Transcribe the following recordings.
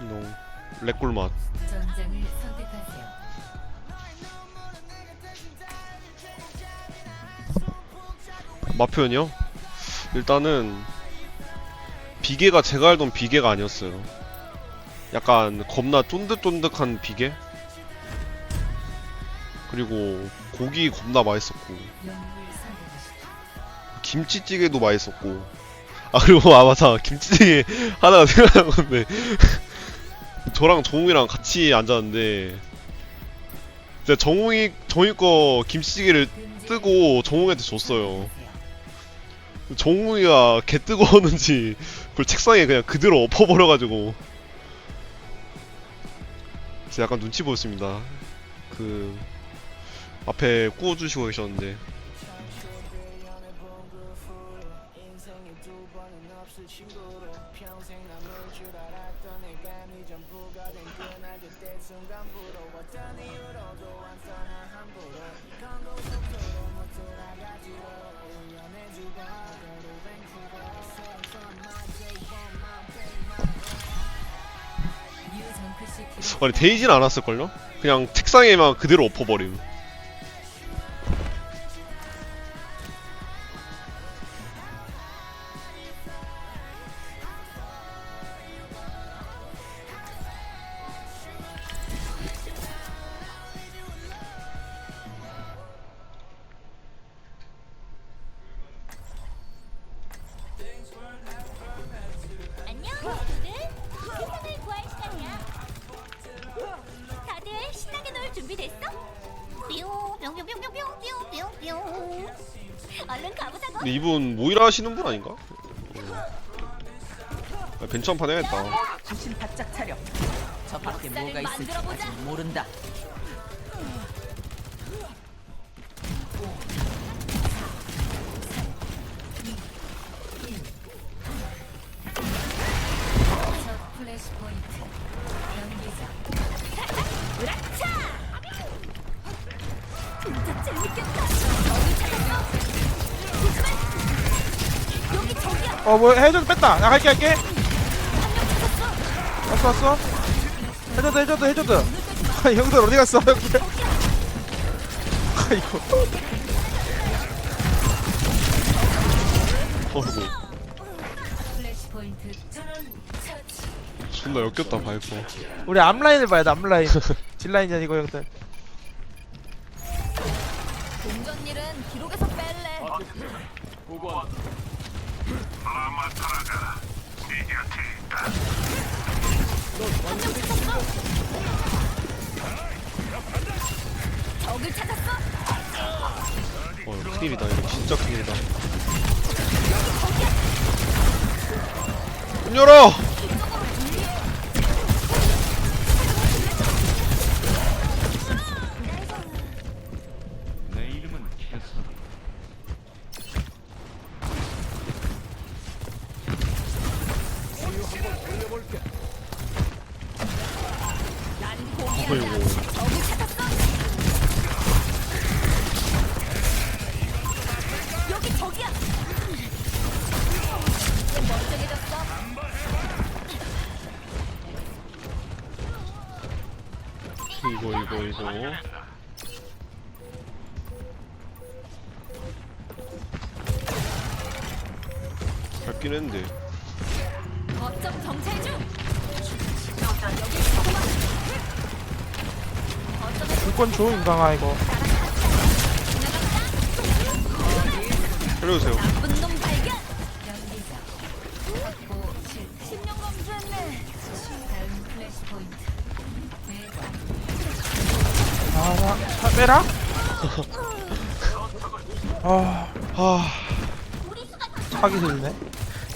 농 렉꿀 맛 전장을 선택하세요. 맛 표현이요? 일단은 비계가 제가 알던 비계가 아니었어요. 약간 겁나 쫀득쫀득한 비계? 그리고 고기 겁나 맛있었고. 김치찌개도 맛있었고 아 그리고 아 맞아 김치찌개 하나가 생각난 건데 저랑 정웅이랑 같이 앉았는데 제가 정웅이 정웅이 거 김치찌개를 뜨고 정웅이한테 줬어요. 정웅이가 개 뜨거웠는지 그걸 책상에 그냥 그대로 엎어버려가지고 제가 약간 눈치 보였습니다. 그 앞에 구워주시고 계셨는데 뉴 정크시티로 아니 데이지는 않았을걸요? 그냥 책상에만 그대로 엎어버림. 안녕 친구들 세상을 구할 시간이야 다들 신나게 놀 준비 됐어? 뿅 뿅 뿅 뿅 뿅 뿅 뿅뿅 얼른 가보자고 근데 이분 모이라 하시는 분 아닌가? 아, 벤처 한판 해야겠다. 정신 바짝 차려. 저 밖에 역사를 뭐가 있을지 만들어보자. 아직 모른다. 플래시 포인트. 연기자. 진짜 재밌겠다. 어디 찾았어? 조심해 여기 저기야. 어 뭐 해줘도 뺐다. 나 갈게 갈게. 왔어 왔어. 해줘도 해줘도 해줘도 아 형들 어디 갔어 형들? 아이고. 어이구 플래시 포인트. 전원 처치 존나 역겹다 바이퍼. 우리 앞라인을 봐야 돼 앞라인 딜라인이 아니고 형들 동전 일은 기록에서 뺄래? 적을 찾았어? 어 이거 큰일이다 이거 진짜 큰일이다. 문 열어! 이거 이거 이거. 밟긴 했는데. 거점 정찰 중. 물건 줘 인강아 이거. 살려주세요. 나쁜 빼라? 아. 아. 차기 들네.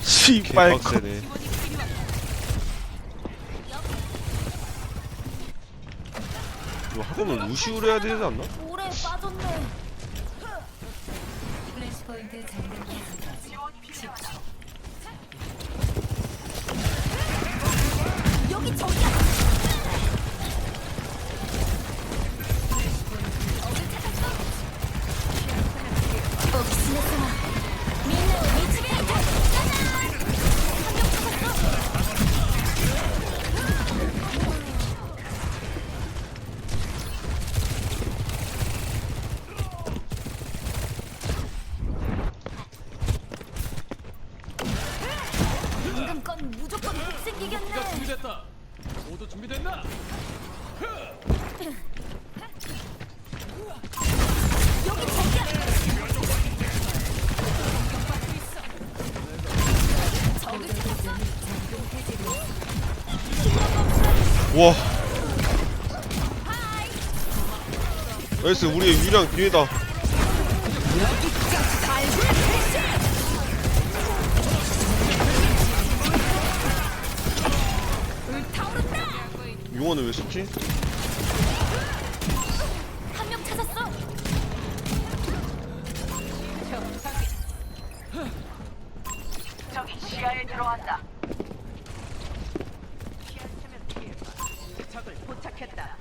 씨발 개빡세네. 이거 할 거면 루시우를 해야 되지 않나? 오래 빠졌네. 플래시 포인트 장면 계속까지. 10초 준비됐다. 모두 준비됐나? 와 나이스 우리의 유리한 기회다 용어는 왜 썼지? 한 명 찾았어. 저기 시야에 들어왔다. 시야쯤에 피해. 적을 포착했다.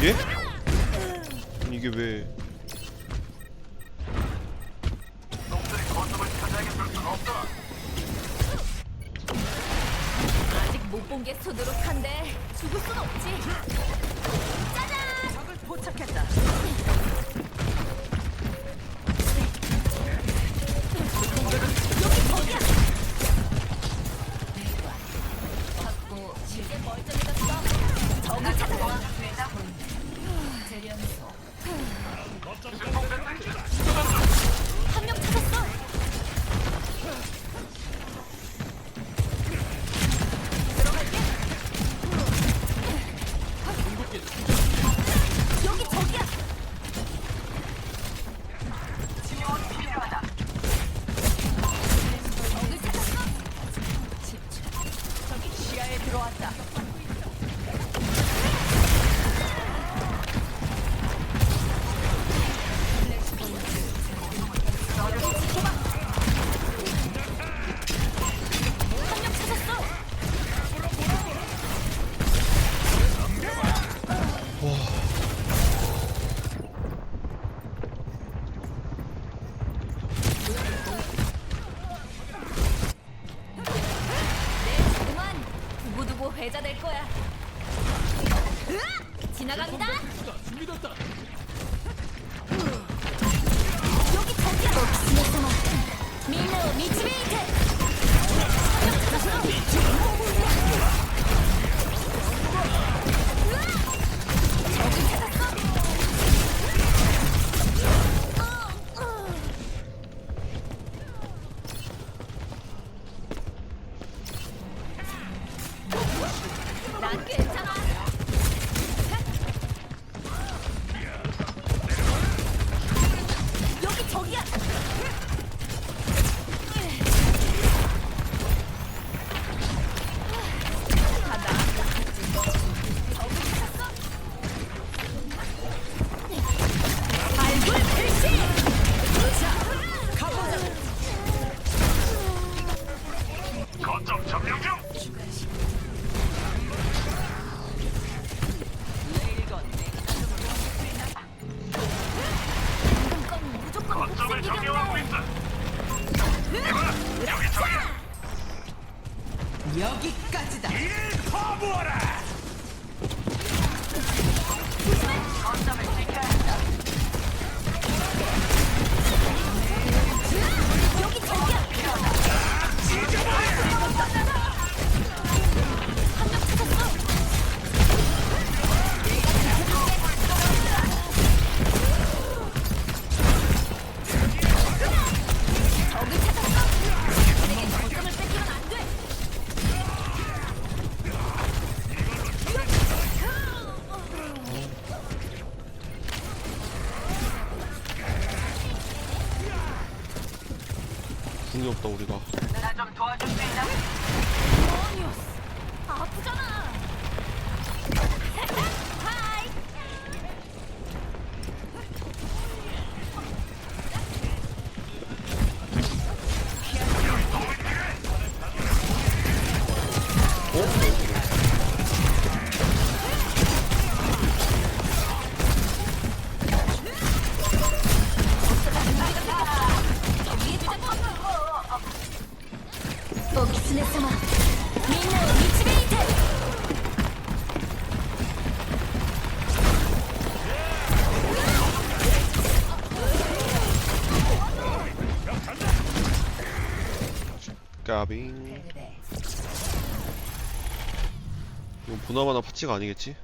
예? 아니, 이게 왜 아직 못 본게 수두룩한데 죽을 순 없지. 짜잔! 적을 포착했다. 들어왔다. 난 괜찮아. 여기까지다. 궁이 없다 우리가 나좀 도와줄 수 있나? 아프잖아. 까빙 이건 보나마나 파츠가 아니겠지?